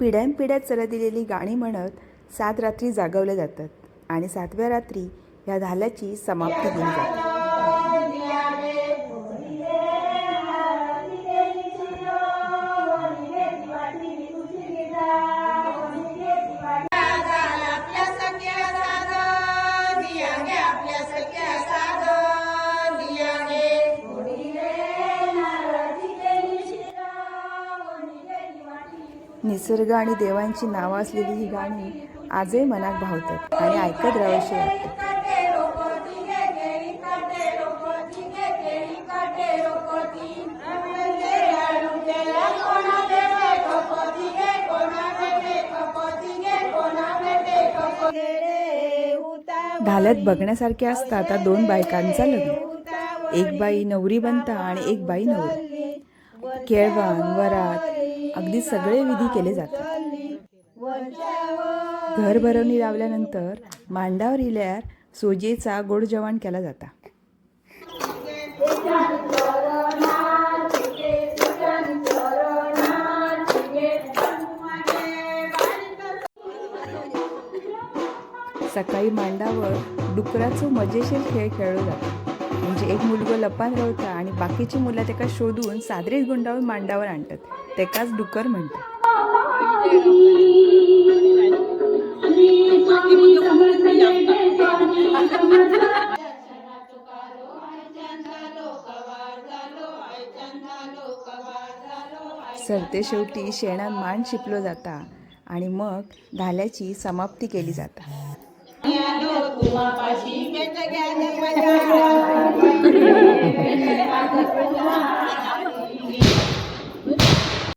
पिढ्यानपिढ्या चलत दिलेली गाणी म्हणत सात रात्री जागवल्या जातात आणि सातव्या रात्री या धाल्याची समाप्ती केली जाते. निसर्ग आणि देवांची नावं असलेली ही गाणी आजही मनात भावतात आणि ऐकत राहावीशी वाटतात ढाल्यात बघण्यासारखे असतात आता दोन बायकांचा लग्न. एक बाई नवरी बनता आणि एक बाई नवरी. केळवान वरात अगदी सगळे विधी केले जातात. घर भरवणी लावल्यानंतर मांडावर इल्यार सोजेचा गोड जेवण केला जाता. सकाळी मांडावर डुकराचो मजेशीर खेळ खेळलो जातो. म्हणजे एक मुलगो लपान रावता आणि बाकीची मुलं तेका शोधून सादरीत गुंडाळून मांडावर आणतात. तेकाच डुकर म्हणतात. सरते शेवटी शेणात मान शिपलो जाता आणि मग धाल्याची समाप्ती केली जाता.